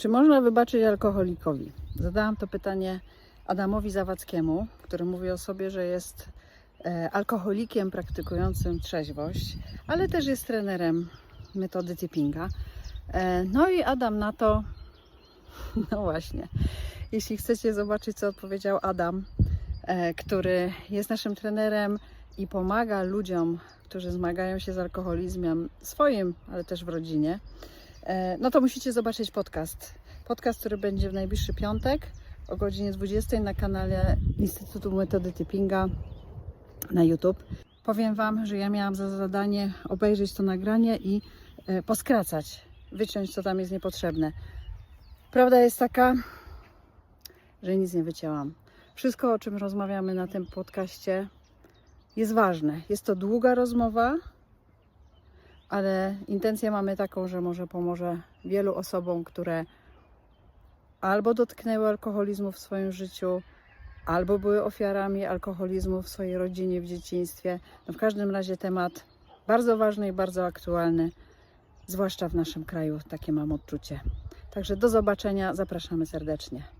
Czy można wybaczyć alkoholikowi? Zadałam to pytanie Adamowi Zawadzkiemu, który mówi o sobie, że jest e, alkoholikiem praktykującym trzeźwość, ale też jest trenerem metody tippinga. E, no i Adam na to, no właśnie, jeśli chcecie zobaczyć, co odpowiedział Adam, e, który jest naszym trenerem i pomaga ludziom, którzy zmagają się z alkoholizmem swoim, ale też w rodzinie, no to musicie zobaczyć podcast. Podcast, który będzie w najbliższy piątek o godzinie 20 na kanale Instytutu Metody Tippinga na YouTube. Powiem Wam, że ja miałam za zadanie obejrzeć to nagranie i e, poskracać, wyciąć co tam jest niepotrzebne. Prawda jest taka, że nic nie wycięłam. Wszystko, o czym rozmawiamy na tym podcaście, jest ważne. Jest to długa rozmowa, ale intencję mamy taką, że może pomoże wielu osobom, które albo dotknęły alkoholizmu w swoim życiu, albo były ofiarami alkoholizmu w swojej rodzinie, w dzieciństwie. No w każdym razie temat bardzo ważny i bardzo aktualny, zwłaszcza w naszym kraju, takie mam odczucie. Także do zobaczenia, zapraszamy serdecznie.